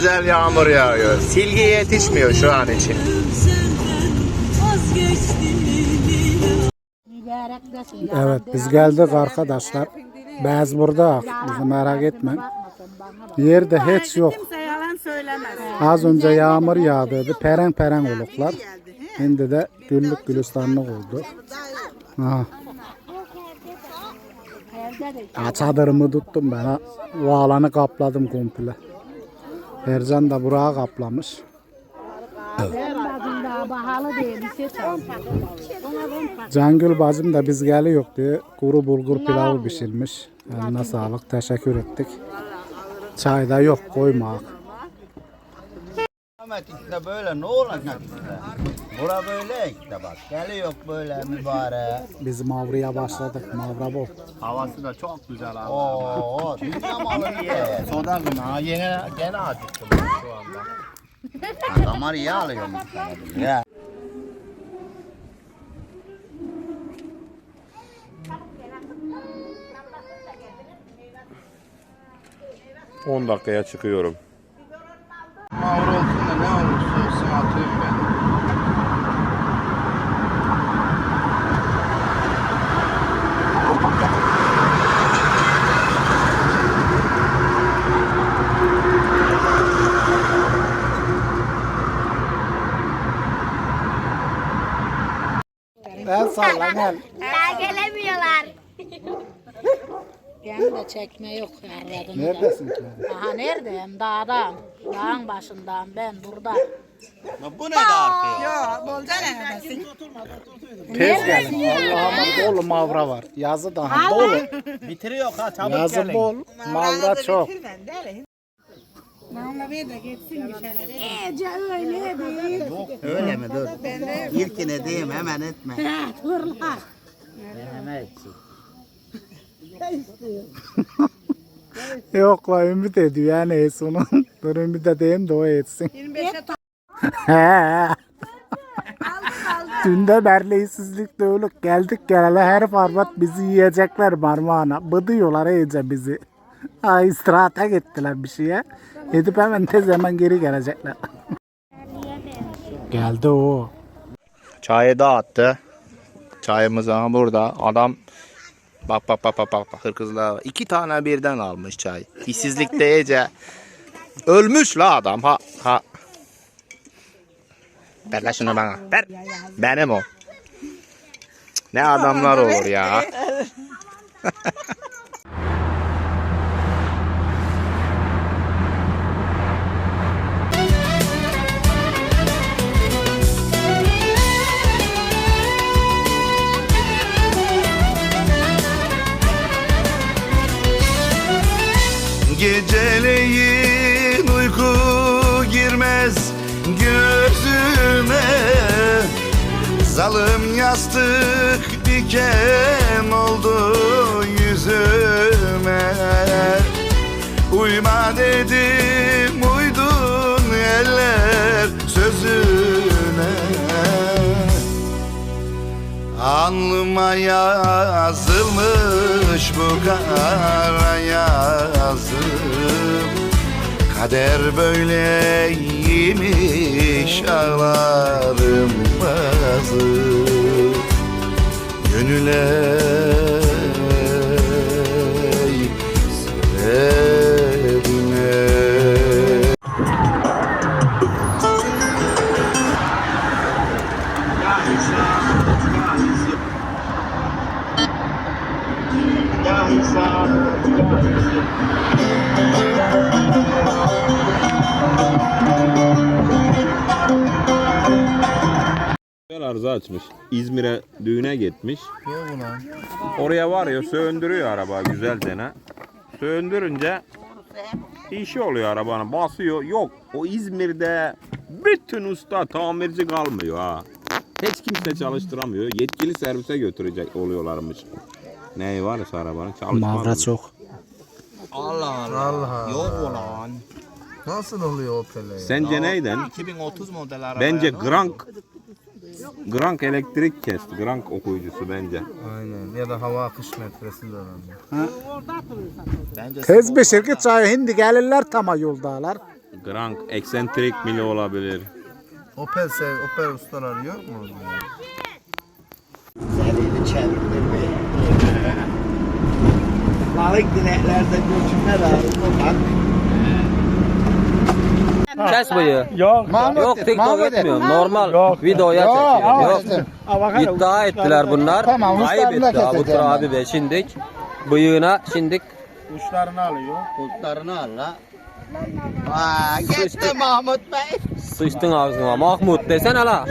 güzel yağmur yağıyor. Silgi yetişmiyor şu an için. Evet biz geldik arkadaşlar. Bez burada. Merak etme. Yerde hiç yok. Az önce yağmur yağdıydı. Peren peren oluklar. Şimdi de güllük gülistanlık oldu. Ha. Çadırımı tuttum ben. Ha. O alanı kapladım komple. Ercan da buraya kaplamış. Şey Cangül bacım da biz geliyor diye kuru bulgur pilavı pişirmiş. Eline sağlık. Teşekkür ettik. Çay da yok koyma. Ahmet işte böyle ne olacak. Bura böyle işte bak. Geliyor böyle mübarek. Biz Mavri'ye başladık. Mavra bol. Havası da çok güzel abi. Oo, dünya malı diye. Soda günü ha yine gene acıktım şu anda. Damar iyi alıyorum sana ya. 10 dakikaya çıkıyorum. Mağur olsun da ne olursa olsun atıyorum ben. El salla gel. Daha gelemiyorlar. Beni de çekme yok aradım. Neredesin ki? Aha neredeyim? Dağdan. Dağın başından burada. Bu ne de arkaya? Tez gelin. Allah'ım dolu mavra var. Yazı daha dolu. Bitiriyor ha çabuk Yazı bol. Mavra çok. Öyle mi dur. İlkine diyeyim hemen etme. Yok la ümit ediyor yani es onu. Dur ümit edeyim de o etsin. Dün de berleysizlikle ölük geldik geleli her format bizi yiyecekler parmağına. Bıdıyorlar iyice bizi. Ha istirahate gittiler bir şeye. Gidip hemen tez hemen geri gelecekler. Geldi o. Çayı dağıttı. Çayımız aha burada. Adam bak bak bak bak bak hırkızlar. iki tane birden almış çay. İşsizlikte iyice ölmüş la adam ha ha. Ver la şunu bana. Ver. Benim o. Ne adamlar olur ya. Zalim yastık diken oldu yüzüme. Uyma dedim uydun eller sözüne. Alnıma yazılmış bu kara yazım Kader böyleymiş ağlarım bazı Gönüle sebebine Güzel arıza açmış. İzmir'e düğüne gitmiş. Oraya var ya söndürüyor araba güzelce ne. Söndürünce işi oluyor arabanın. Basıyor. Yok. O İzmir'de bütün usta tamirci kalmıyor ha. Hiç kimse çalıştıramıyor. Yetkili servise götürecek oluyorlarmış. Ne varsa arabanın çalışmaz. Mavra çok. Allah Allah. Yok ulan. Nasıl oluyor o pele? Sence neyden? 2030 model araba. Bence Grank Grank elektrik kesti. Grank okuyucusu bence. Aynen ya da hava akış metresi de önemli. Bence bir şirket çayı hindi gelirler tama yoldalar. Grand eksentrik bile olabilir. Opel sev, Opel ustaları yok mu? Elini çevirdirmeyin. Balık dineklerde göçünler ağrıyor. Bak. Kes bıyığı. Yok. Yok TikTok etmiyorum. Normal videoya çekiyorum. Yok. İddia ettiler bunlar. Tamam, Ayıp uçlarını da etti Abutur keseceğim ben. abi be şimdik. Bıyığına şimdik Uçlarını alıyor. Kultlarını al la. Aa, geçti Mahmut Bey. sıçtın ağzına. Mahmut desene la.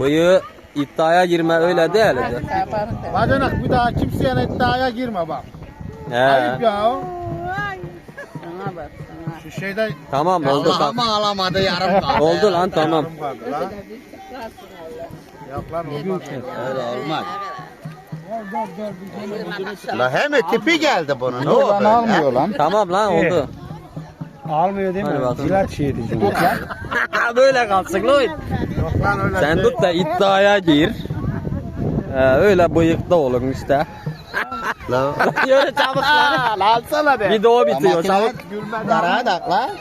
Bıyığı iddiaya girme öyle değil. Bacanak bir daha kimseye iddiaya girme bak. He. ya. Şeyde Tamam oldu. Allah'ıma alamadı yarım kaldı. Oldu lan tamam. kaldı lan. Yok lan olmaz. Öyle olmaz. La hem tipi geldi bunun. Ne Lan almıyor lan. Tamam lan oldu. Almıyor değil Hadi mi? bakalım. Cilat şey. Böyle kalsın lan. Yok lan öyle Sen tut da iddiaya gir. Ee, öyle bıyıkta olun işte. La. Yürü çabuk lan. Alsana be. Video bitiyor çabuk. Kara dak la.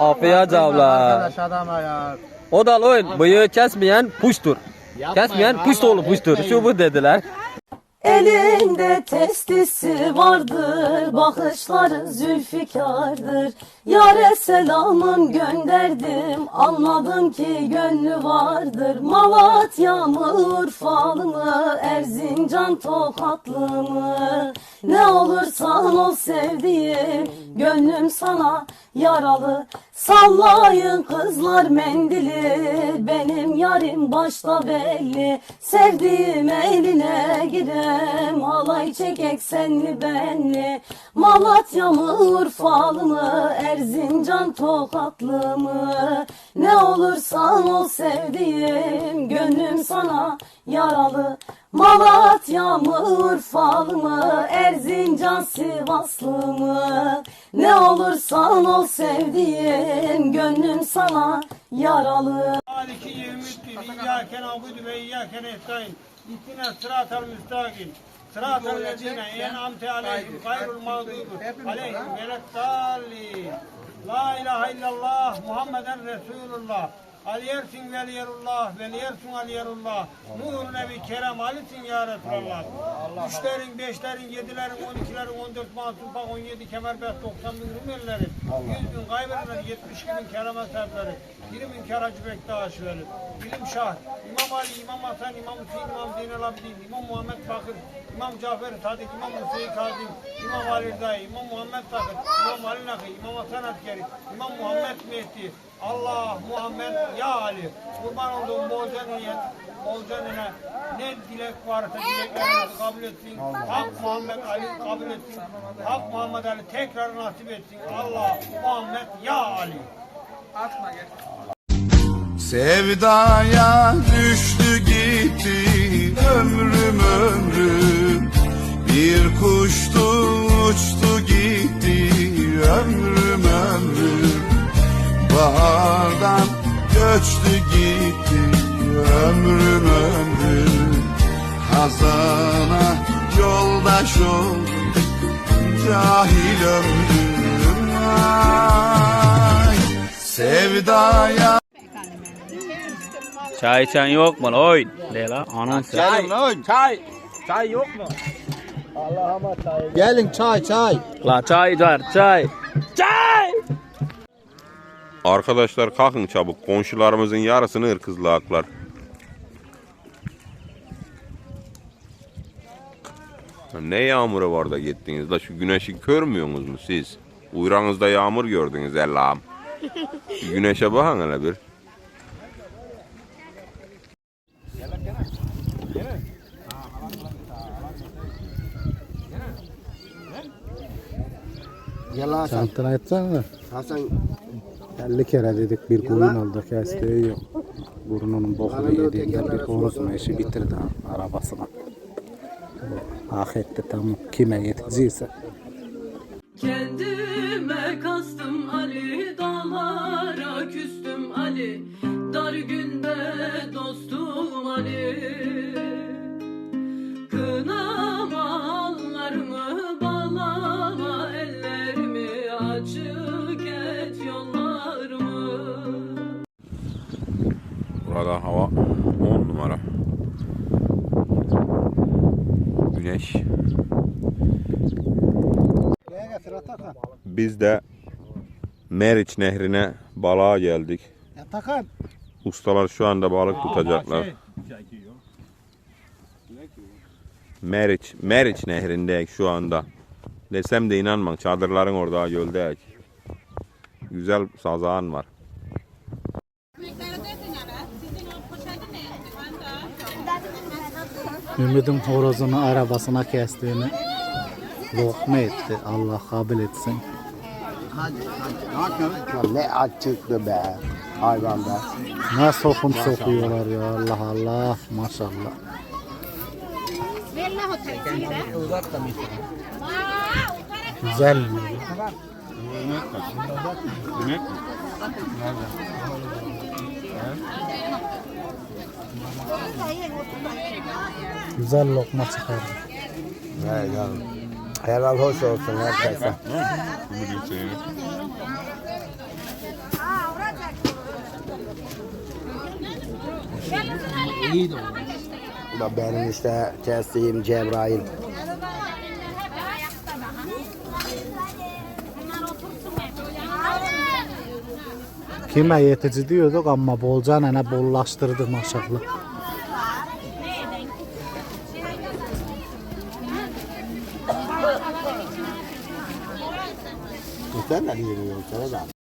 Afiyet ya. O da lan bıyığı kesmeyen puştur. Kesmeyen puştoğlu puştur. Şu bu dediler. Elinde testisi vardır, bakışları zülfikardır. Yare selamım gönderdim, anladım ki gönlü vardır. Malatya mı, Urfalı mı, Erzincan Tokatlı mı? Ne olursan ol sevdiğim, gönlüm sana yaralı. Sallayın kızlar mendili, benim yarim başta belli. Sevdiğim eline girem, halay çekek senli benli. Malatya mı, Urfalı mı, Erzincan Tokatlı mı? Ne olursan ol sevdiğim, gönlüm sana yaralı. Malatya mı, Urfalı mı, Erzincan Sivaslı mı? Ne olursan ol sevdiğim, gönlüm sana yaralı. Maliki yevmiddin. İyyâke na'budu ve iyyâke nestaîn. İhdina sıratal müstakim. Sıratal lezîne en'amte aleyhim gayrul mağdubi aleyhim veleddâllîn. La ilahe illallah Muhammeden Resulullah. Aliyersin veliyerullah, veliyersin aliyerullah. Nur nebi kerem alisin ya Resulallah. Üçlerin, beşlerin, yedilerin, on ikilerin, on dört masum bak, on yedi kemerbest, doksan bin Rumelilerin, yüz bin kaybederler, yetmiş bin kereme sahipleri, yirmi bin keracı bektaş verir. İlim şah, İmam Ali, İmam Hasan, İmam Hüseyin, İmam Zeynel Abidin, İmam Muhammed Bakır, İmam Cafer Sadık, İmam Hüseyin Kazım, İmam Ali Rıdai, İmam Muhammed Takır, İmam Ali Nakı, İmam Hasan Askeri, İmam Muhammed Mehdi, Allah Muhammed Ya Ali, kurban olduğum bolca niyet, bolca nene, ne dilek varsa dileklerinizi kabul etsin. Hak Muhammed Ali kabul etsin. Hak Muhammed Ali tekrar nasip etsin. Allah Muhammed Ya Ali. Sevdaya düştü gitti ömrüm ömrüm Bir kuştu göçtü gitti ömrüm ömrüm Hazana yoldaş oldu cahil ömrüm Ay, Sevdaya Çay içen yok mu oy? De la anons. Gelin lan. Çay. Çay yok mu? Gelin çay çay. La çay var çay. Çay. Arkadaşlar kalkın çabuk. Komşularımızın yarısını ırkızlaklar. Ne yağmuru var da gittiniz la şu güneşi görmüyorsunuz mu siz? Uyranızda yağmur gördünüz Allah'ım. Güneşe bakın hele bir. Hasan. Çantana etsene. Hasan 50 kere dedik bir koyun oldu kestiği yok. Burnunun bokunu yediğinde bir konusunu işi bitirdi arabasına. Etti tamam kime yetecekse. Kendime kastım Ali dağlara küstüm Ali Dar günde dostum Ali Kınama numara. Güneş. Biz de Meriç Nehri'ne balığa geldik. Takan. Ustalar şu anda balık tutacaklar. Meriç, Meriç Nehri'ndeyiz şu anda. Desem de inanmam çadırların orada göldeyiz. Güzel sazağın var. Ümid'in horozunu arabasına kestiğini lokma etti. Allah kabul etsin. Lan ne açıktı be hayvanda. Ne sokum sokuyorlar ya Allah Allah maşallah. Güzel mi? Güzel lokma çıkardı. Evet canım. Helal hoş olsun herkese. Bu da benim işte kestiğim Cebrail. Kime yetici diyorduk ama bolcan ne bollaştırdı maşallah. De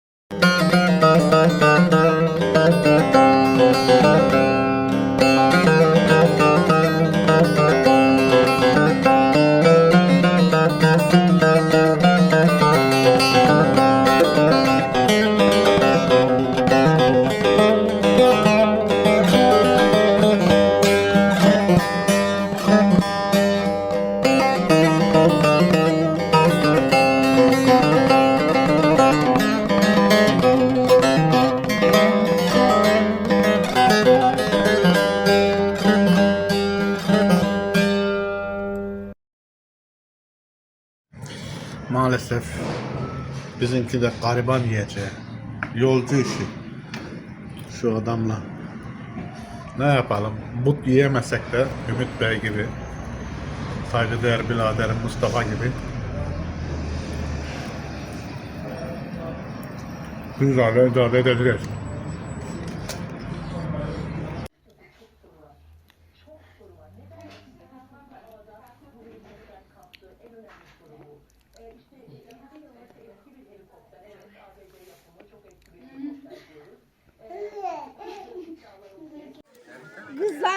bizimki de gariban yiyeceği. Yolcu işi. Şu adamla. Ne yapalım? But yiyemesek de Ümit Bey gibi saygıdeğer biraderim Mustafa gibi güzel idare edeceğiz.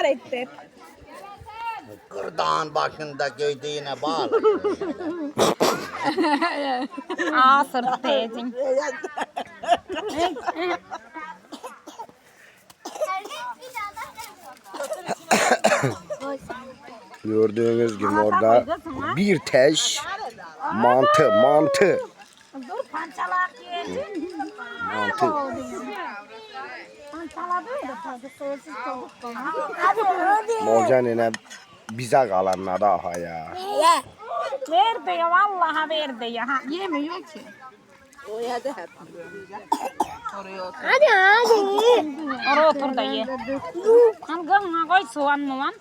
Kızlar etti. Kırdağın başında göydüğüne bağlı. Aa sırtı edin. Gördüğünüz gibi orada bir teş mantı mantı. Molcan yine bize kalanlar daha ya. Verdi ya vallahi verdi ya. Ha, yemiyor ki. Hadi hadi. Oraya otur da ye. Al gına koy soğan mı lan?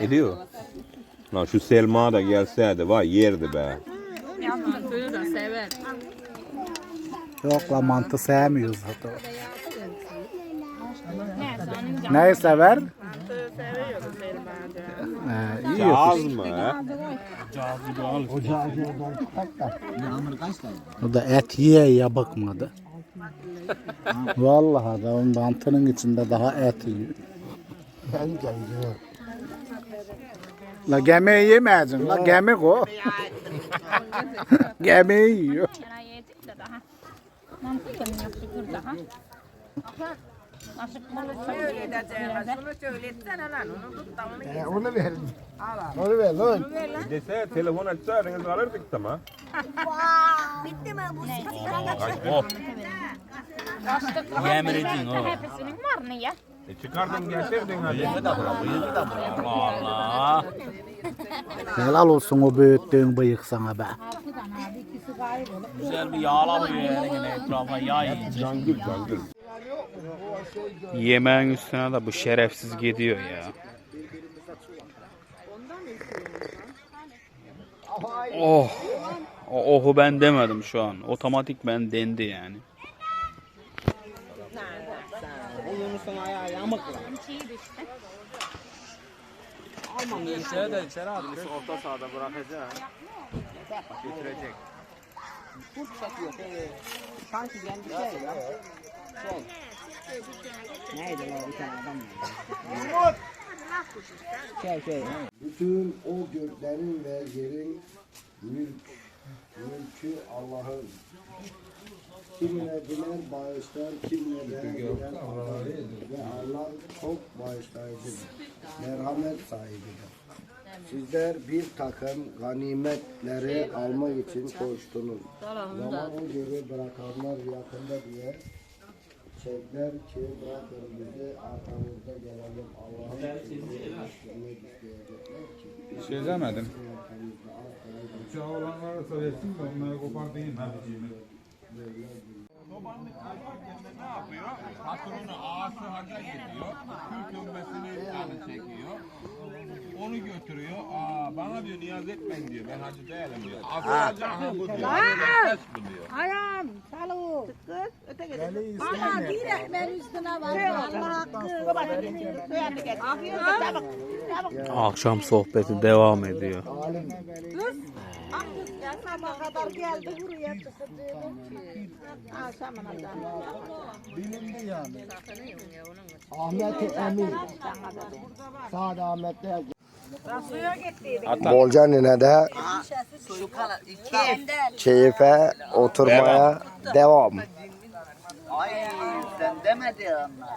Ediyor. Lan şu Selma da gelseydi vay yerdi be. Yok la mantı sevmiyoruz zaten. Neyi sever? Ee, yiyor. Az mı? O da et yiye yiye bakmadı. Vallahi da mantının içinde daha et yiyor. La gemiyi yemeyeceksin. La gemi o. Gemiyi yiyor. De Onu ver. Onu ver lan. Dese telefon açsaydınız alırdık tamam. Bitti mi bu? Açtık. Hepsinin var mı ya? E çıkardım getirdin hadi. Allah. Helal olsun o büyüttüğün bıyık sana be. Güzel bir yağlamıyor yani etrafa yağ yiyecek. Cangül cangül. Yemeğin üstüne de bu şerefsiz gidiyor ya. Oh. O ohu ben demedim şu an. Otomatik ben dendi yani. Orta sahada bırakacak. Götürecek. Bütün o göklerin ve yerin mülk, mülkü Allah'ın. Kimine diler bağışlar, kimine de diler. Ve Allah çok bağışlayıcıdır. Merhamet sahibidir. Sizler bir takım ganimetleri almak için koştunuz. Zaman o göre bırakanlar yakında diye çekler ki bırakın bizi arkamızda gelelim Allah'ın izniyle isteyecekler ki. Şey demedim. Uçağı olanlara söylesin de ne yapıyor? Patronunu ağası haca gidiyor. Kül kömbesini yani çekiyor. Onu götürüyor. Aa bana diyor niyaz etmeyin diyor. Ben hacı değilim diyor. Asıl hacı aha bu diyor. Nefes bu diyor. Ayağım, salu. Kız, öte gidelim. Aha, direkt ben üstüne var. Allah hakkı. Akşam sohbeti devam ediyor. Kız, yanıma kadar geldi buraya ki. Ha, sen bana Ahmet Emin. Sağda Ahmet'te Suya gittiydik. Bolcanine'de keyfe oturmaya devam.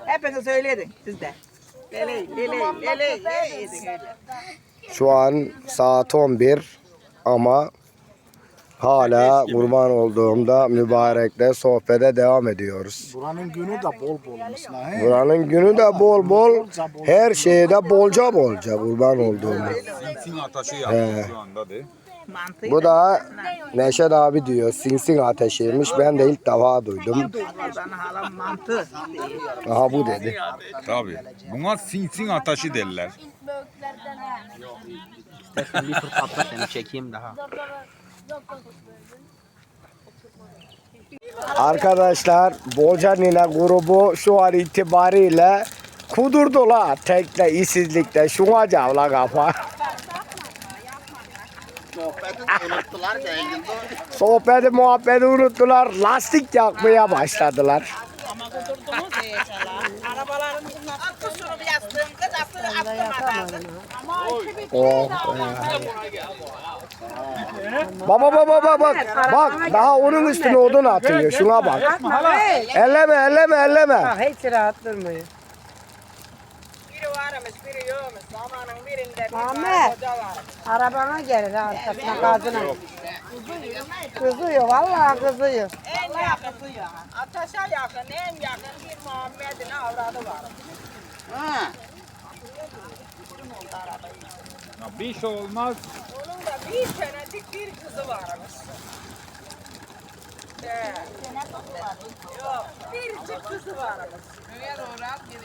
Hepiniz söyledin siz de. Lele, lele, lele, lele. Şu an saat 11 ama hala kurban olduğumda mübarekle sohbete devam ediyoruz. Buranın günü de bol bolmuş la he. Buranın günü de bol bol, her şeyde bolca bolca kurban olduğumda. Sin ataşı yapıyor şu anda de. Mantı. Bu da Neşet abi diyor, sinsin ateşiymiş. Ben de ilk defa duydum. Aha bu dedi. Tabii. Buna sin sin ataşı derler. Bir fırçatla seni çekeyim daha. Arkadaşlar Bolca Nine grubu şu an itibariyle kudurdular tekle işsizlikte şuna cavla kafa. Sohbeti muhabbeti unuttular lastik yakmaya başladılar. Bir yastığım kız aslı attırmadan. Oh, Baba baba baba bak bak daha onun üstüne odun atıyor şuna bak. Elleme elleme elleme. Hiç rahat durmuyor. Biri varmış, biri yokmuş. Zamanın birinde bir Ahmet. Arabana gelir arkasına gazına. Kızıyor, vallahi kızıyor. En yakın. Ateşe yakın, en yakın bir Muhammed'in avradı var. Bir şey olmaz. Onun da bir senelik bir kızı varmış. He. Yok, biricik kızı varmış.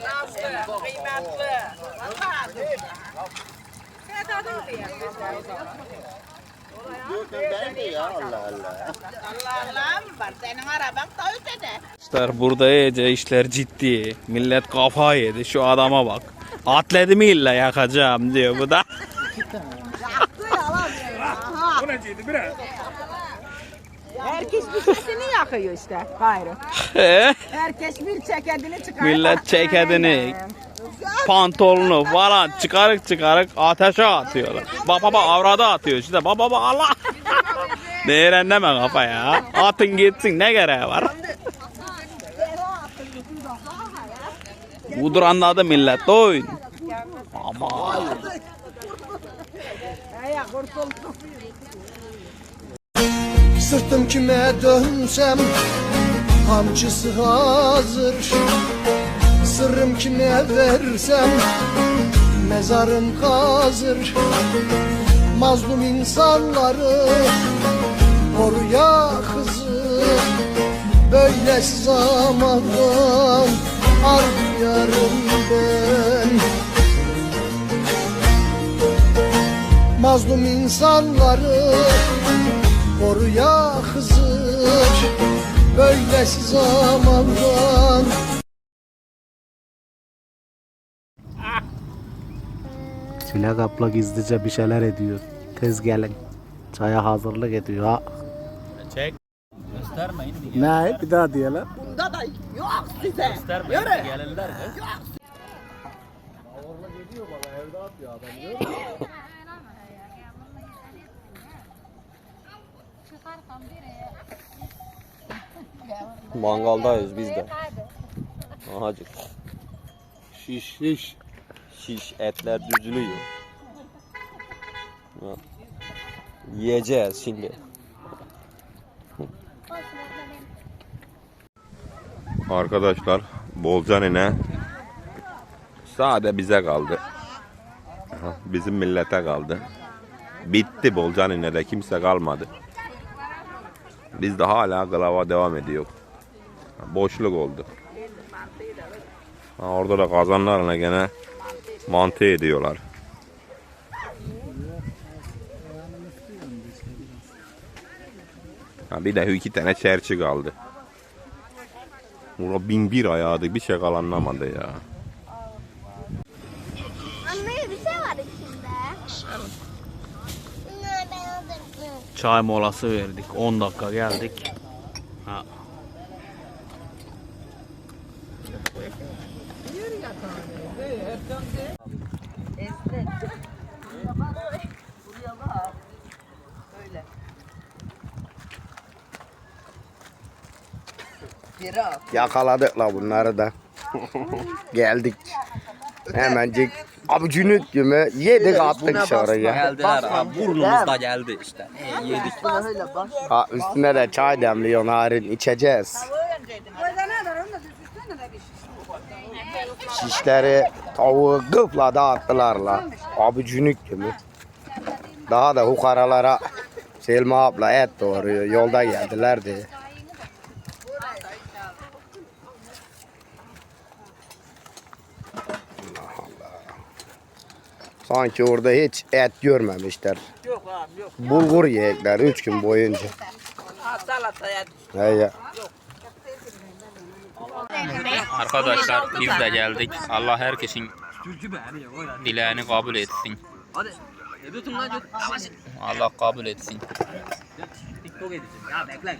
Nazlı, kıymetli. Vallahi. Sedat oluyor. Allah Allah var. Senin araban da ötede. Arkadaşlar burada iyice işler ciddi. Millet kafa yedi. Şu adama bak. Atletimi illa yakacağım diyor bu da. Herkes bir sesini yakıyor işte. Gayrı. Herkes bir ceketini çıkarıyor. Millet ceketini, pantolonu falan çıkarık çıkarık ateşe atıyorlar. Bak baba avrada atıyor işte. Bak baba Allah. Değeren deme kafa ya. Atın gitsin ne gereği var. Budur anladı millet oyun. Ama Sırtım kime dönsem Kamçısı hazır. Sırrım kime versem mezarım kazır Mazlum insanları koruya kızım Böylesi zamandan arıyorum ben Mazlum insanları koruya Hızır Böylesi zamandan Çilek abla gizlice bir şeyler ediyor. Tez gelin. Çaya hazırlık ediyor ha. Çek. Göstermeyin. Ne? Bir daha diyelim. Bunda da yok size. Göstermeyin. Yürü. Gelirler mi? Mangaldayız biz de. Ahacık. Şiş şiş. Şiş etler düzülüyor. Yiyeceğiz şimdi. Arkadaşlar Bolcanine sade bize kaldı. Bizim millete kaldı. Bitti Bolcanine'de kimse kalmadı. Biz de hala glava devam ediyor. Boşluk oldu. Orada da kazanlarla gene mantı ediyorlar. Bir de iki tane çerçi kaldı. Ura bin bir ayağıydı bir şey kalanlamadı ya. Anne bir şey var içinde. Çay molası verdik. 10 dakika geldik. Yakaladık la bunları da. Geldik. Hemencik abucunut gibi yedik attık şuraya. Geldiler ha, burnumuzda geldi işte. E, yedik. Ha, üstüne de çay demliyor narin içeceğiz. Şişleri tavuğu gıfla dağıttılar la. Abucunuk gibi. Daha da hukaralara Selma abla et doğuruyor. Yolda geldiler diye. Sanki orada hiç et görmemişler. Yok abi yok. Bulgur yiyecekler 3 gün boyunca. Ha, salataya He ya. Arkadaşlar biz de geldik. Allah herkesin dileğini kabul etsin. Hadi. E. Allah kabul etsin. TikTok edeceğim ya bekle.